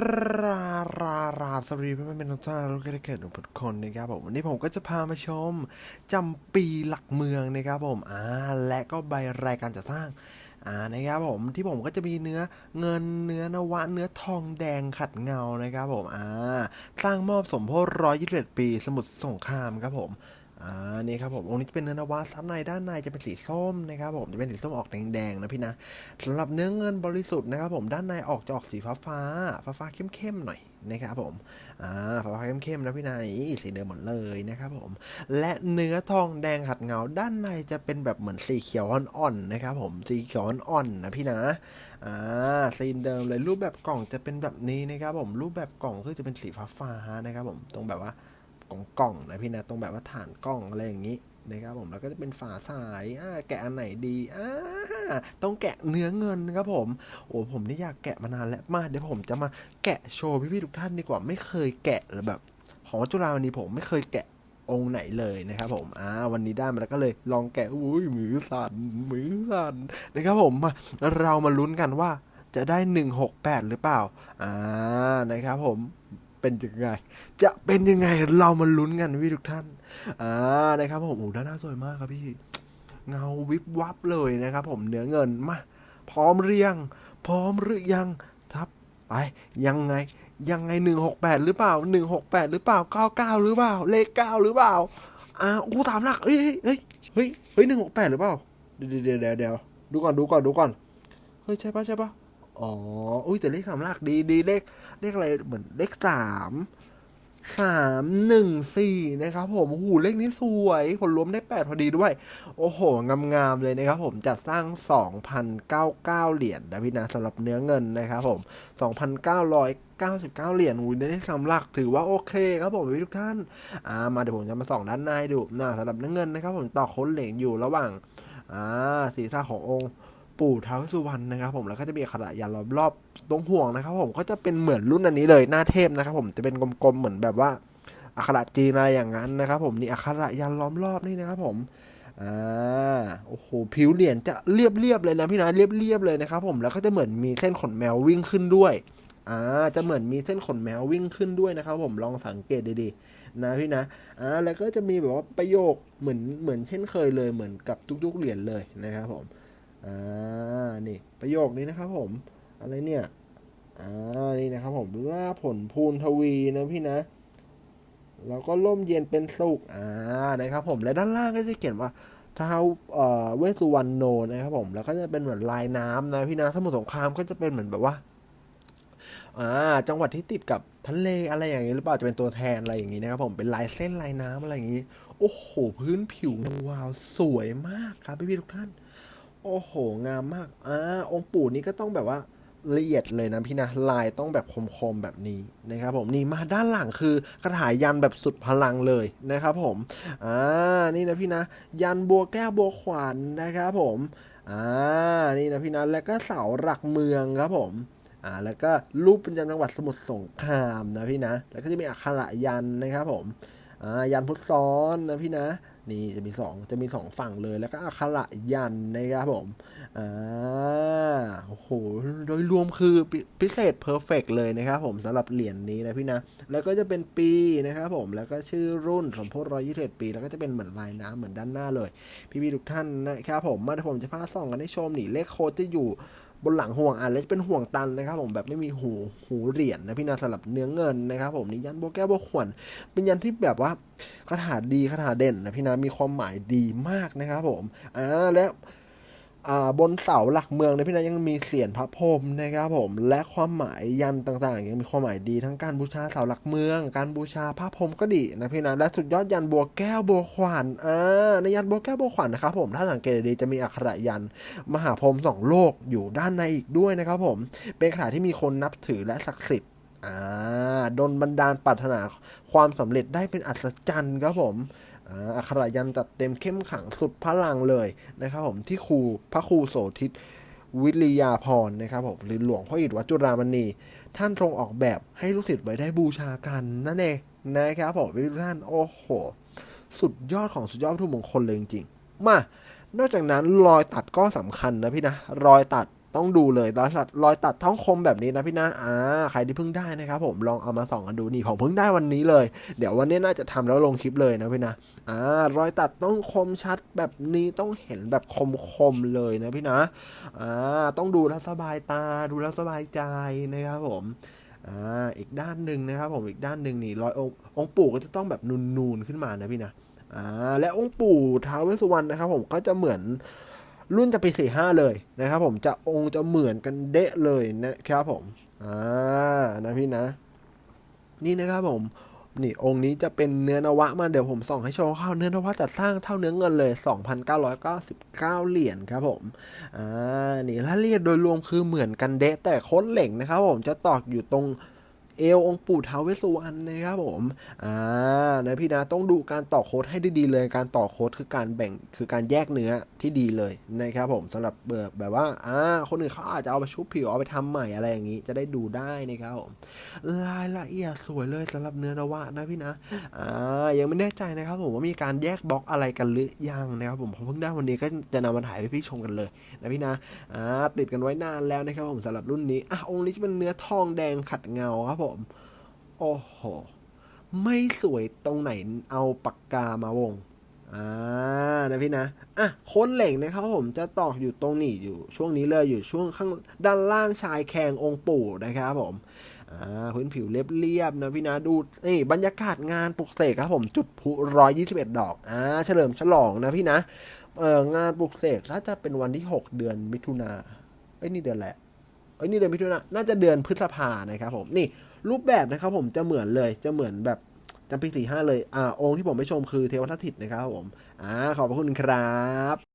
ราราราสวัสดีเพื่อนๆเป็นทุกท่านละก็ได้เกิดทุกคนนะครับผมวันนี้ผมก็จะพามาชมจำปีหลักเมืองนะครับผมอ่าและก็ใบรายการจัดสร้างอ่านะครับผมที่ผมก็จะมีเนื้อเงินเนื้อนวะเนื้อทองแดงขัดเงานะครับผมอ่าสร้างมอบสมโพธิร้อยยี่สิบเอ็ดปี สมุทรสงครามครับผม อ่านี่ครับผมองค์นี้จะเป็นเนื้อนวะซับในด้านในจะเป็นสีส้มนะครับผมจะเป็นสีส้มออกแดงๆนะพี่นะสำหรับเนื้อเงินบริสุทธิ์นะครับผมด้านในออกจะออกสีฟ้าฟ้าฟ้าฟ้าเข้มๆหน่อยนะครับผมอ่าฟ้าฟ้าเข้มๆนะพี่นายสีเดิมหมดเลยนะครับผม และเนื้อทองแดงขัดเงาด้านในจะเป็นแบบเหมือนสีเขียวอ่อนๆนะครับผมสีเขียวอ่อนๆนะพี่นะอ่าซีเดิมเลยรูปแบบกล่องจะเป็นแบบนี้นะครับผมรูปแบบกล่องก็จะเป็นสีฟ้าฟ้าๆนะครับผมตรงแบบว่า กล่องกล่องนะพี่นะตรงแบบว่าฐานกล่องอะไรอย่างนี้นะครับผมแล้วก็จะเป็นฝาสายาแกะอันไหนดีอ่าต้องแกะเนื้อเงินนะครับผมโอ้ผมนี่อยากแกะมานานแล้วมาเดี๋ยวผมจะมาแกะโชว์พี่ๆทุกท่านดีกว่าไม่เคยแกะเลยแบบของวัดจุฬาวันนี้ผมไม่เคยแกะองค์ไหนเลยนะครับผมอ่าวันนี้ได้มาแล้วก็เลยลองแกะอุ้ยมือสั่นมือสั่นนะครับผมมาเรามาลุ้นกันว่าจะได้ 168 หรือเปล่าอ่านะครับผม เป็นยังไง จะเป็นยังไงเรามาลุ้นกันพี่ทุกท่าน อ่านะครับผมโอ้ด้านหน้าสวยมากครับพี่ เงาวิบวับเลยนะครับผมเนื้อเงินมาพร้อมหรือยัง พร้อมหรือยังทับไปยังไงยังไงหนึ่งหกแปดหรือเปล่าหนึ่งหกแปดหรือเปล่าเก้าเก้าหรือเปล่า เลขเก้าหรือเปล่า อ่าอู้ตามหลักเฮ้ยเฮ้ยเฮ้ยเฮ้ยหนึ่งหกแปดหรือเปล่า เดี๋ยวเดี๋ยวเดี๋ยวดูก่อนดูก่อนดูก่อน เฮ้ย ใช่ปะใช่ปะ อ๋อ อุ้ยแต่เลขสามหลักดีดีเลขเลขอะไรเหมือนเลขสามสามหนึ่งสี่นะครับผมโอ้โหเลขนี้สวย ผลรวมได้แปดพอดีด้วย โอ้โห งามๆเลยนะครับผมจัดสร้าง2,099เก้าเก้าเหรียญนะพี่นะสำหรับเนื้อเงินนะครับผม2,999เก้าร้อยเก้าสิบเก้าเหรียญอุ้ยได้สำหลักถือว่าโอเคครับผมพี่ทุกท่าน อ่ามาเดี๋ยวผมจะมาส่องด้านในดูนะสำหรับเนื้อเงินนะครับผมต่อค้นเหลงอยู่ระหว่าง อ่าศีรษะขององค์ ปู่ท้าวสสุวรรณนะครับผมแล้วก็จะมีอักขระยันรอบๆตรงห่วงนะครับผมก็จะเป็นเหมือนรุ่นอันนี้เลยหน้าเทพนะครับผมจะเป็นกลมๆเหมือนแบบว่าอักขระจีนอะไรอย่างนั้นนะครับผมนี่อักขระยันล้อมรอบนี่นะครับผมอ่าโอ้โหผิวเหรียญจะเรียบๆเลยนะพี่นะเรียบๆเลยนะครับผมแล้วก็จะเหมือนมีเส้นขนแมววิ่งขึ้นด้วยอ่าจะเหมือนมีเส้นขนแมววิ่งขึ้นด้วยนะครับผมลองสังเกตดีๆนะพี่นะอ่าแล้วก็จะมีแบบว่าประโยคเหมือนเหมือนเช่นเคยเลยเหมือนกับทุกๆเหรียญเลยนะครับผม อ่า นี่ประโยคนี้นะครับผม อะไรเนี่ย อ่า นี่นะครับผมล่าผลพูนทวีนะพี่นะ แล้วก็ร่มเย็นเป็นสุข อ่า นะครับผม และด้านล่างก็จะเขียนว่าท้าวเอ่อเวสุวรรณโนนะครับผม แล้วก็จะเป็นเหมือนลายน้ำนะพี่นะสมุทรสงครามก็จะเป็นเหมือนแบบว่า อ่า จังหวัดที่ติดกับทะเลอะไรอย่างนี้หรือเปล่า จะเป็นตัวแทนอะไรอย่างนี้นะครับผม เป็นลายเส้นลายน้ำอะไรอย่างนี้ โอ้โห พื้นผิววาวสวยมากครับพี่ๆทุกท่าน โอ้โห งามมากอ่าองค์ปู่นี่ก็ต้องแบบว่าละเอียดเลยนะพี่นะ ลายต้องแบบคมๆแบบนี้นะครับผมนี่มาด้านหลังคือคาถายันแบบสุดพลังเลยนะครับผมอ่านี่นะพี่นะ ยันบัวแก้วบัวขวานนะครับผมอ่านี่นะพี่นะแล้วก็เสาหลักเมืองครับผมอ่าแล้วก็รูปประจำจังหวัดสมุทรสงครามนะพี่นะ แล้วก็จะมีอักขระยันนะครับผมอ่ายันพุทธซ้อนนะพี่นะ นี่จะมีสองจะมีสองฝั่งเลยแล้วก็อักขระยันนะครับผมอ่าโอ้โหโดยรวมคือพิเศษเพอร์เฟกเลยนะครับผมสำหรับเหรียญนี้นะพี่นะ แล้วก็จะเป็นปีนะครับผมแล้วก็ชื่อรุ่นสมโพธิร้อยยี่สิบปี แล้วก็จะเป็นเหมือนลายน้ำเหมือนด้านหน้าเลย พี่ๆทุกท่านนะครับผมมาเดี๋ยวผมจะพาส่องกันให้ชมนี่เลขโค้ดจะอยู่ บนหลังห่วงอะแล้วจะเป็นห่วงตันนะครับผมแบบไม่มีหูหูเหรียญนะพี่นาสลับเนื้อเงินนะครับผมนี่ยันโบแก้วโบขวัญเป็นยันที่แบบว่าคาถาดีคาถาเด่นนะพี่นามีความหมายดีมากนะครับผมอ่าและอ่า บนเสาหลักเมืองเนี่ยพี่นะยังมีเสียนพระพรหมนะครับผมและความหมายยันต่างๆ ยังมีความหมายดีทั้งการบูชาเสาหลักเมือง การบูชาพระพรหมก็ดีนะพี่นะและสุดยอดยันบัวแก้วบัวขวัญอ่าในยันบัวแก้วบัวขวัญนะครับผมถ้าสังเกตดีจะมีอักขระยันมหาพรหมสองโลกอยู่ด้านในอีกด้วยนะครับผมเป็นคาถาที่มีคนนับถือและศักดิ์สิทธิ์อ่าดนบันดาลปรารถนาความสำเร็จได้เป็นอัศจรรย์ครับผม อัขระยันจัดเต็มเข้มขังสุดพลังเลยนะครับผมที่ครูพระครูโสธิตวิริยาพรนะครับผมหรือหลวงพ่ออิฐวัจุรามณี ท่านทรงออกแบบให้ลูกศิษย์ไว้ได้บูชากันนั่นเองนะครับผมทุกท่านโอ้โห สุดยอดของสุดยอดวัตถุมงคลเลยจริงๆมานอกจากนั้นรอยตัดก็สำคัญนะพี่นะ รอยตัด ต้องดูเลยรอยตัดรอยตัดท้องคมแบบนี้นะพี่นะอ่าใครที่เพิ่งได้นะครับผมลองเอามาส่องกันดูนี่ผมเพิ่งได้วันนี้เลย เดี๋ยววันนี้น่าจะทำแล้วลงคลิปเลยนะพี่นะอ่ารอยตัดต้องคมชัดแบบนี้ต้องเห็นแบบคมๆเลยนะพี่นะอ่าต้องดูแล้วสบายตาดูแล้วสบายใจนะครับผมอ่าอีกด้านหนึ่งนะครับผมอีกด้านหนึ่งนี่รอยององค์ปู่ก็จะต้องแบบนูนๆขึ้นมานะพี่นะอ่าและองค์ปู่ท้าวเวสสุวรรณนะครับผมก็จะเหมือน รุ่นจะปีสี่ห้าเลยนะครับผมจะองค์จะเหมือนกันเดะเลยนะครับผมอ่านะพี่นะ นี่นะครับผมนี่องค์นี้จะเป็นเนื้อนวะมาเดี๋ยวผมส่องให้ชมเข้าเนื้อนวะจัดสร้างเท่าเนื้อเงินเลย 2,999 เหรียญครับผมอ่านี่รายละเอียดโดยรวมคือเหมือนกันเดะแต่โค้ดเหล็กนะครับผมจะตอกอยู่ตรง เอวองค์ปู่ท้าวเวสสุวรรณนะครับผมอ่านะพี่นะต้องดูการต่อโค้ดให้ดีๆเลย การต่อโค้ดคือการแบ่งคือการแยกเนื้อที่ดีเลยนะครับผมสำหรับเบิร์แบบว่าอ่าคนอื่นเขาอาจจะเอาไปชุบผิวเอาไปทำใหม่อะไรอย่างนี้ จะได้ดูได้นะครับผมรายละเอียดสวยเลยสำหรับเนื้อนวะนะพี่นะอ่ายังไม่แน่ใจนะครับผมว่ามีการแยกบล็อกอะไรกันหรือยังนะครับผมผมเพิ่งได้วันนี้ก็จะนำมาถ่ายให้พี่ชมกันเลยนะพี่นะอ่าติดกันไว้นานแล้วนะครับผมสำหรับรุ่นนี้อะองค์นี้จะเป็นเนื้อทองแดงขัดเงาครับผมโอ้โห ไม่สวยตรงไหนเอาปากกามาวง อ่า นะพี่นะ อะ โค้นเหล็กนะครับผมจะตอกอยู่ตรงนี้อยู่ ช่วงนี้เลยอยู่ช่วงข้างด้านล่างชายแคงองค์ปู่นะครับผม อ่า พื้นผิวเรียบๆนะพี่นะ ดู นี่ บรรยากาศงานปลุกเสกครับผม จุดพลุร้อยยี่สิบเอ็ดดอก อ่า เฉลิมฉลองนะพี่นะ เอองานปลุกเสกถ้าจะเป็นวันที่หกเดือนมิถุนาเอ้ย นี่เดือนแหละเอ้ย นี่เดือนมิถุนาน่าจะเดือนพฤษภานะครับผม นี่ รูปแบบนะครับผมจะเหมือนเลยจะเหมือนแบบจำปีสี่ห้าเลย อ่า องค์ที่ผมไปชมคือเทวทัตถิตนะครับผม อ่า ขอบพระคุณครับ